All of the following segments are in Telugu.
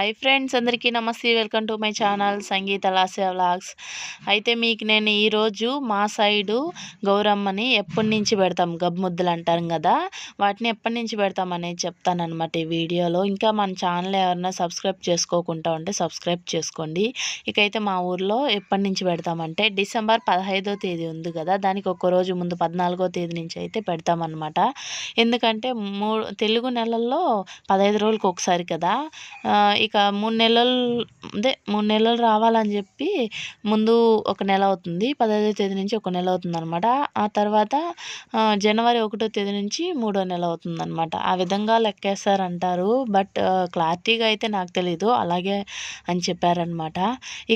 హాయ్ ఫ్రెండ్స్ అందరికీ నమస్తే. Welcome to my channel Sangeetha లాసే vlogs అయితే మీకు నేను ఈరోజు మా సైడు గౌరమ్మని ఎప్పటి నుంచి పెడతాం? గబ్బుముద్దలు అంటారు కదా. వాటిని ఎప్పటి నుంచి పెడతాం అనేది చెప్తానమాట ఈ వీడియోలో. ఇంకా మన ఛానల్ ఎవరైనా సబ్స్క్రైబ్ చేసుకోకుండా ఉంటే సబ్స్క్రైబ్ చేసుకోండి. ఇకైతే మా ఊర్లో ఎప్పటి నుంచి పెడతామంటే డిసెంబర్ పదహైదో తేదీ ఉంది కదా. దానికి ఒక్క రోజు ముందు పద్నాలుగో తేదీ నుంచి అయితే పెడతామన్నమాట. ఎందుకంటే మూడు తెలుగు నెలల్లో పదహైదు రోజులకు ఒకసారి కదా. ఇక మూడు నెలలు అదే మూడు నెలలు రావాలని చెప్పి ముందు ఒక నెల అవుతుంది. పదహైదో తేదీ నుంచి ఒక నెల అవుతుంది అనమాట ఆ తర్వాత జనవరి ఒకటో తేదీ నుంచి మూడో నెల అవుతుంది అనమాట ఆ విధంగా లెక్కేస్తారంటారు బట్ క్లారిటీగా అయితే నాకు తెలీదు. అలాగే అని చెప్పారనమాట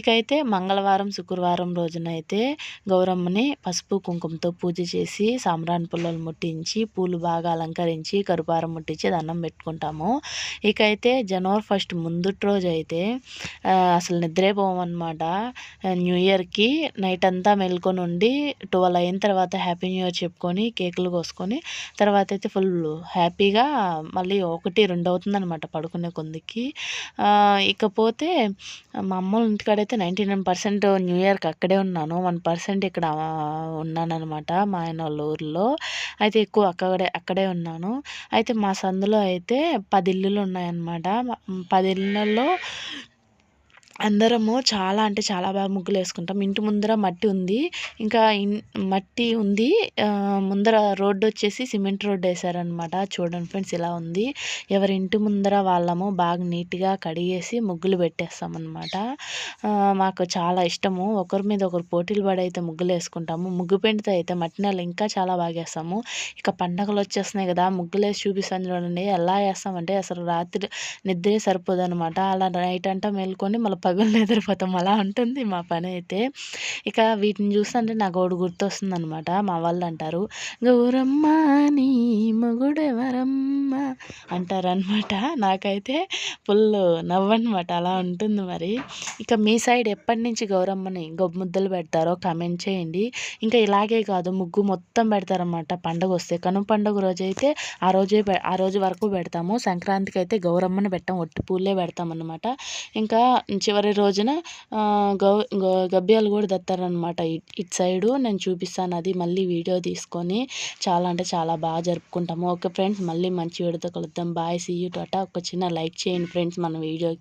ఇకైతే మంగళవారం శుక్రవారం రోజున అయితే గౌరమ్మని పసుపు కుంకుమతో పూజ చేసి సాంబ్రాన్ పుల్లలు ముట్టించి పూలు బాగా అలంకరించి కరుపారం ముట్టించి దండం పెట్టుకుంటాము. ఇకైతే జనవరి ఫస్ట్ ముందు ముందుటి రోజు అయితే అసలు నిద్రే పోమన్నమాట న్యూ ఇయర్కి నైట్ అంతా మెల్కొని ఉండి ట్వెల్వ్ అయిన తర్వాత హ్యాపీ న్యూ ఇయర్ చెప్పుకొని కేకులు కోసుకొని తర్వాత అయితే ఫుల్ హ్యాపీగా మళ్ళీ ఒకటి రెండు అవుతుంది అనమాట పడుకునే కొందికి. ఇకపోతే మా అమ్మ ఇంటికాడైతే నైంటీ నైన్ పర్సెంట్ న్యూ ఇయర్కి అక్కడే ఉన్నాను. వన్ పర్సెంట్ ఇక్కడ ఉన్నానమాట మా ఆయన వాళ్ళ ఊర్లో. అయితే ఎక్కువ అక్కడే అక్కడే ఉన్నాను. అయితే మా సందులో అయితే పది ఇల్లులు ఉన్నాయన్నమాట. పది ఇల్లు ఛానల్లో అందరము చాలా అంటే చాలా బాగా ముగ్గులు వేసుకుంటాం ఇంటి ముందర మట్టి ఉంది. ఇంకా మట్టి ఉంది. ముందర రోడ్డు వచ్చేసి సిమెంట్ రోడ్డు వేసారనమాట చూడండి ఫ్రెండ్స్ ఇలా ఉంది. ఎవరి ఇంటి ముందర వాళ్ళము బాగా నీట్గా కడిగేసి ముగ్గులు పెట్టేస్తామన్నమాట. మాకు చాలా ఇష్టము. ఒకరి మీద ఒకరు పోటీలు పడి అయితే ముగ్గులు వేసుకుంటాము ముగ్గు పెండితే అయితే మట్టి నెల ఇంకా చాలా బాగా వేస్తాము ఇక పండగలు వచ్చేస్తున్నాయి కదా ముగ్గులు వేసి చూపిస్తాను చూడండి. ఎలా వేస్తామంటే అసలు రాత్రి నిద్రే సరిపోదు అనమాట అలా నైట్ అంతా మేల్కొని మళ్ళీ పగులు నిద్రపోతాం అలా ఉంటుంది మా పని అయితే ఇక వీటిని చూస్తుంటే నాకు ఒకటి గుర్తొస్తుంది అనమాట మా వాళ్ళు అంటారు గౌరమ్మ నీ మొగుడెవరమ్మ? అంటారనమాట నాకైతే ఫుల్ నవ్వనమాట అలా ఉంటుంది మరి. ఇక మీ సైడ్ ఎప్పటి నుంచి గౌరమ్మని గొప్ప ముద్దలు పెడతారో కమెంట్ చేయండి. ఇంకా ఇలాగే కాదు ముగ్గు మొత్తం పెడతారనమాట పండుగ వస్తే. కను పండుగ రోజైతే ఆ రోజే ఆ రోజు వరకు పెడతాము. సంక్రాంతికి అయితే గౌరమ్మని పెట్టాం ఒట్టి పూలే పెడతాం అనమాట ఇంకా చివరి రోజున గౌ గబ్బియాలు కూడా తెస్తారనమాట ఇటు సైడు నేను చూపిస్తాను. అది మళ్ళీ వీడియో తీసుకొని చాలా అంటే చాలా బాగా జరుపుకుంటాము. ఓకే ఫ్రెండ్స్ మళ్ళీ మంచి వీడియోతో కలుద్దాం. బాయ్. See you tata. ఒక చిన్న లైక్ చేయండి ఫ్రెండ్స్ మన వీడియోకి.